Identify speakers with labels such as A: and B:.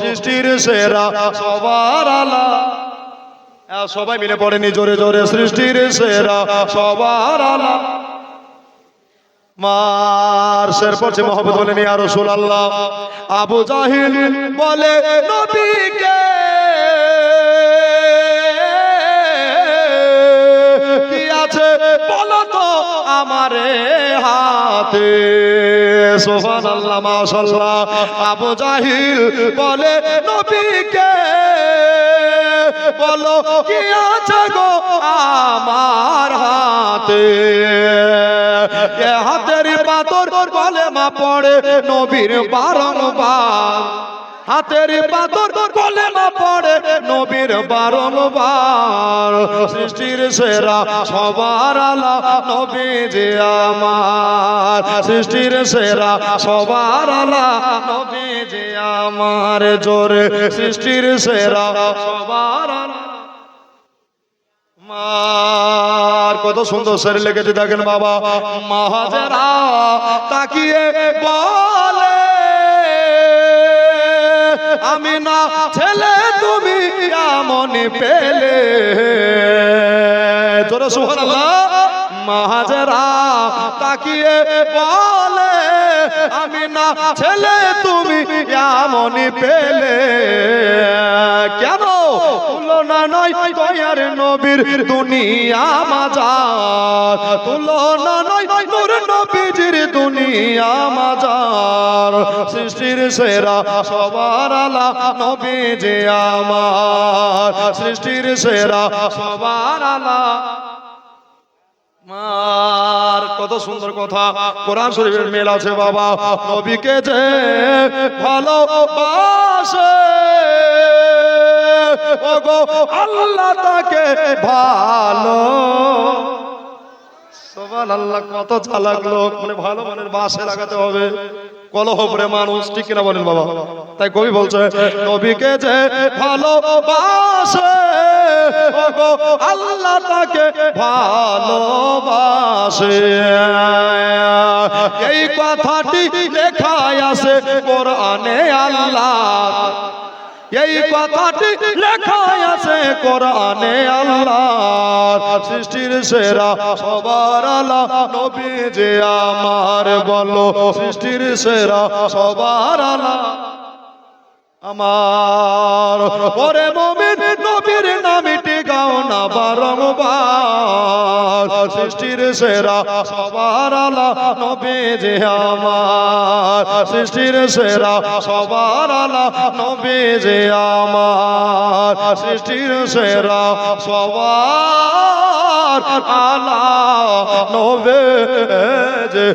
A: সৃষ্টির সেরা সবার আলা। সবাই মিলে পড়েনি জোরে জোরে, সৃষ্টির সেরা সবার আলা। মার শের পড়ছে মোহাম্মদ বলেনি আর রসুল আল্লাহ আবু জাহিল বলে, নবীকে কি আছে বলো তো আমারে হাতে? সোফান আল্লাহ মাশাল্লাহ আবু জাহিল বলে, নবীকে বলো, কি আছে গো আমার হাতে? এ হাতের পাথর বলে, মা পড়ে নবীর বারংবার। হাতের পাথর বলে, মা পড়ে নবীর বারংবার। সৃষ্টির সেরা সবার আলা নবী যে আমার সৃষ্টির সেরা, সবার আলা নবী যে আমার জোরে সৃষ্টির সেরা, সবার আলা মার কত সুন্দর শরীর লেগেছে দেখেন বাবা। মহাজেরা তাকিয়ে বলে, আমি না, ছেলে তুমি এমন পেলে? তোরা সুহান মহাজেরা তাকিয়ে বলে, আমি না ছেলে, তুমি এমন পেলে। কেন? তুলনা নয় দয়ার নবীর দুনিয়া মাজার। তুলনা নয় নূর নবীজির দুনিয়া মাজার। সৃষ্টির সেরা সবার আলা নবী আমার। সৃষ্টির সেরা সবার আলা মার, কত সুন্দর কথা। কোরআন শরীফের মেল আছে বাবা। নবীকে যে ভালোবাসে, ওগো আল্লাহ তাকে ভালো সবাল আল্লাহ কত চালাক লোক। মানে ভালো মানের বাসে লাগাতে হবে। কলহ করে মানুষ, ঠিক কিনা বলেন বাবা? তাই কবি বলছে, নবীকে যে ভালোবাসে ওগো আল্লাহ তাকে ভালোবাসে। এই কথাটি লেখায় আছে কোরআনে আল্লাহ। এই কথাটি লেখায় আছে কোরআনে আল্লাহ। সৃষ্টির সেরা সবার আলা নবী যে আমার বলো, সৃষ্টির সেরা সবার আলা আমার পরে মমিন সেরা সবার আলা নবী যে আমার। সৃষ্টির সেরা সবার আলা নবী যে আমার। সৃষ্টির সেরা সবার আলা নবে যে